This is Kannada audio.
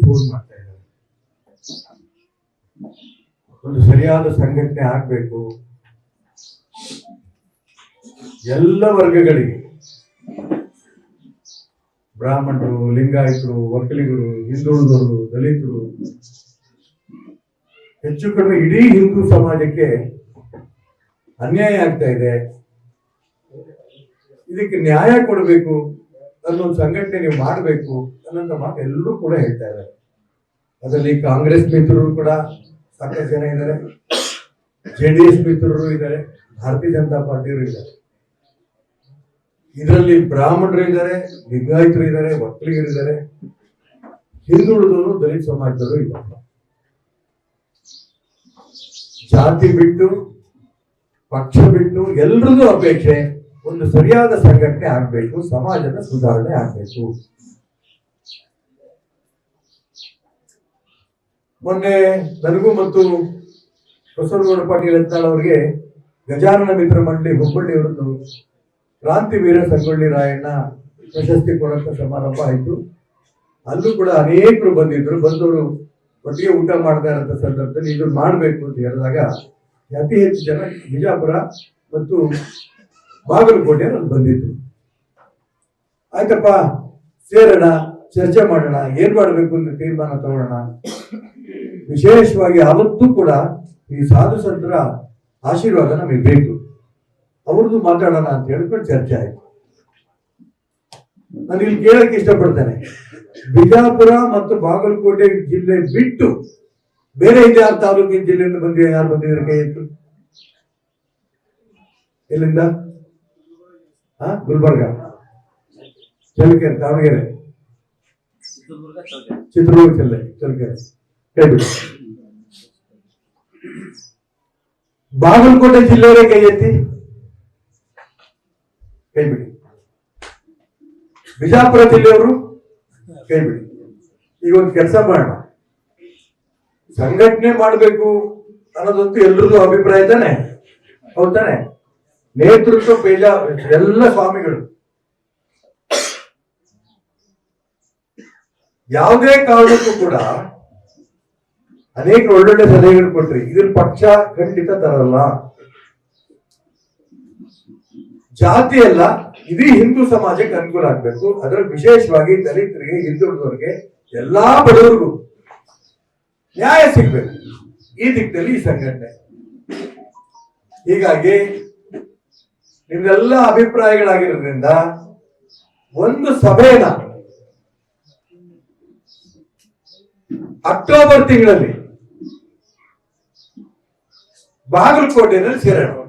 ಫೋನ್ ಮಾಡ್ತಾ ಇದ್ದಾರೆ. ಒಂದು ಸರಿಯಾದ ಸಂಘಟನೆ ಆಗ್ಬೇಕು. ಎಲ್ಲ ವರ್ಗಗಳಿಗೆ. ಬ್ರಾಹ್ಮಣರು, ಲಿಂಗಾಯತರು, ಒಕ್ಕಲಿಗರು, ಹಿಂದುಳಿದವರು, ದಲಿತರು. ಹೆಚ್ಚು ಕಡಿಮೆ ಇಡೀ ಹಿಂದೂ ಸಮಾಜಕ್ಕೆ ಅನ್ಯಾಯ ಆಗ್ತಾ ಇದೆ. ಇದಕ್ಕೆ ನ್ಯಾಯ ಕೊಡಬೇಕು. ಅನ್ನೋ ಒಂದು ಸಂಘಟನೆ ನೀವು ಮಾಡಬೇಕು ಅನ್ನೋಂಥ ಮಾತು ಎಲ್ಲರೂ ಕೂಡ ಹೇಳ್ತಾ ಇದ್ದಾರೆ. ಅದರಲ್ಲಿ ಕಾಂಗ್ರೆಸ್ ಮಿತ್ರರು ಕೂಡ ಸಾಕಷ್ಟು ಜನ ಇದ್ದಾರೆ. ಜೆ ಡಿ ಎಸ್ ಮಿತ್ರರು ಇದ್ದಾರೆ. ಭಾರತೀಯ ಜನತಾ ಪಾರ್ಟಿಯವರು ಇದ್ದಾರೆ. ಇದರಲ್ಲಿ ಬ್ರಾಹ್ಮಣರು ಇದ್ದಾರೆ, ಲಿಂಗಾಯತರು ಇದ್ದಾರೆ ಒಕ್ಕಲಿಗರು ಇದ್ದಾರೆ. ಹಿಂದುಳಿದವರು ದಲಿತ ಸಮಾಜದವರು ಇದ್ದಾರೆ. ಜಾತಿ ಬಿಟ್ಟು, ಪಕ್ಷ ಬಿಟ್ಟು ಎಲ್ರದ್ದು ಅಪೇಕ್ಷೆ. ಒಂದು ಸರಿಯಾದ ಸಂಘಟನೆ ಆಗ್ಬೇಕು, ಸಮಾಜದ ಸುಧಾರಣೆ ಆಗ್ಬೇಕು. ಮೊನ್ನೆ ನನಗೂ ಮತ್ತು ಬಸವನಗೌಡ ಪಾಟೀಲ್ ಯತ್ನಾಳ್ ಅವರಿಗೆ ಗಜಾನನ ಮಿತ್ರ ಮಂಡಳಿ ಹುಬ್ಬಳ್ಳಿಯವರದ್ದು ಕ್ರಾಂತಿವೀರ ಸಂಗೊಳ್ಳಿ ರಾಯಣ್ಣ ಪ್ರಶಸ್ತಿ ಕೊಡಂತ ಸಮಾರಂಭ ಆಯಿತು. ಅಲ್ಲೂ ಕೂಡ ಅನೇಕರು ಬಂದಿದ್ರು. ಬಂದವರು ಒಟ್ಟಿಗೆ ಊಟ ಮಾಡ್ತಾ ಇರೋಂಥ ಸಂದರ್ಭದಲ್ಲಿ ಇದು ಮಾಡಬೇಕು ಅಂತ ಹೇಳಿದಾಗ ಅತಿ ಹೆಚ್ಚು ಜನ ಬಿಜಾಪುರ ಮತ್ತು ಬಾಗಲಕೋಟೆ ನಾನು ಬಂದಿದ್ದು. ಆಯ್ತಪ್ಪ, ಸೇರೋಣ, ಚರ್ಚೆ ಮಾಡೋಣ, ಏನ್ ಮಾಡಬೇಕು ಅಂತ ತೀರ್ಮಾನ ತಗೊಳ್ಳೋಣ ವಿಶೇಷವಾಗಿ ಅವತ್ತು ಕೂಡ ಈ ಸಾಧು ಸಂತರ ಆಶೀರ್ವಾದ ನಮಗೆ ಬೇಕು. ಅವ್ರದ್ದು ಮಾತಾಡೋಣ ಅಂತ ಹೇಳ್ಕೊಂಡು ಚರ್ಚೆ ಆಯ್ತು. ನಾನು ಇಲ್ಲಿ ಕೇಳಕ್ಕೆ ಇಷ್ಟಪಡ್ತೇನೆ. ಬಿಜಾಪುರ ಮತ್ತು ಬಾಗಲಕೋಟೆ ಜಿಲ್ಲೆ ಬಿಟ್ಟು ಬೇರೆ ಆ ತಾಲೂಕಿನ ಜಿಲ್ಲೆಯಿಂದ ಬಂದಿದೆ, ಯಾರು ಬಂದಿದ್ರೆ ಕೈ ಇತ್ತು ಎಲ್ಲಿಂದ? ಗುಲ್ಬರ್ಗ. ಚಳ್ಳಕೆರೆ ದಾವಣಗೆರೆ. ಚಿತ್ರದುರ್ಗ ಜಿಲ್ಲೆ ಚಳ್ಳಕೆರೆ. ಕೈ ಬಿಡಿ ಬಾಗಲಕೋಟೆ ಜಿಲ್ಲೆಯವರೇ ಕೈ ಎತ್ತಿ? ಕೈ ಬಿಡಿ ಬಿಜಾಪುರ ಜಿಲ್ಲೆಯವರು? ಕೈ ಬಿಡಿ ಈಗ ಒಂದು ಕೆಲಸ ಮಾಡೋಣ. ಸಂಘಟನೆ ಮಾಡಬೇಕು ಅನ್ನೋದಂತೂ ಎಲ್ರದ್ದು ಅಭಿಪ್ರಾಯ ತಾನೆ? ಹೌದಾನೆ ನೇತೃತ್ವ ಬೇಜ ಎಲ್ಲ ಸ್ವಾಮಿಗಳು. ಯಾವುದೇ ಕಾರಣಕ್ಕೂ ಕೂಡ ಅನೇಕ ಒಳ್ಳೊಳ್ಳೆ ಸಲಹೆಗಳು ಕೊಟ್ರಿ. ಇದ್ರ ಪಕ್ಷ ಖಂಡಿತ ತರಲ್ಲ. ಜಾತಿ ಅಲ್ಲ, ಇಡೀ ಹಿಂದೂ ಸಮಾಜಕ್ಕೆ ಅನುಕೂಲ ಆಗ್ಬೇಕು. ಅದ್ರಲ್ಲಿ ವಿಶೇಷವಾಗಿ ದಲಿತರಿಗೆ, ಹಿಂದುಳಿದವರಿಗೆ, ಎಲ್ಲಾ ಬಡವರಿಗೂ ನ್ಯಾಯ ಸಿಗ್ಬೇಕು. ಈ ದಿಕ್ಕದಲ್ಲಿ ಈ ಸಂಘಟನೆ. ಹೀಗಾಗಿ ನಿಮ್ದೆಲ್ಲ ಅಭಿಪ್ರಾಯಗಳಾಗಿರೋದ್ರಿಂದ ಒಂದು ಸಭೆನ ಅಕ್ಟೋಬರ್ ತಿಂಗಳಲ್ಲಿ ಬಾಗಲಕೋಟೆಯಲ್ಲಿ ಸೇರೋಣ.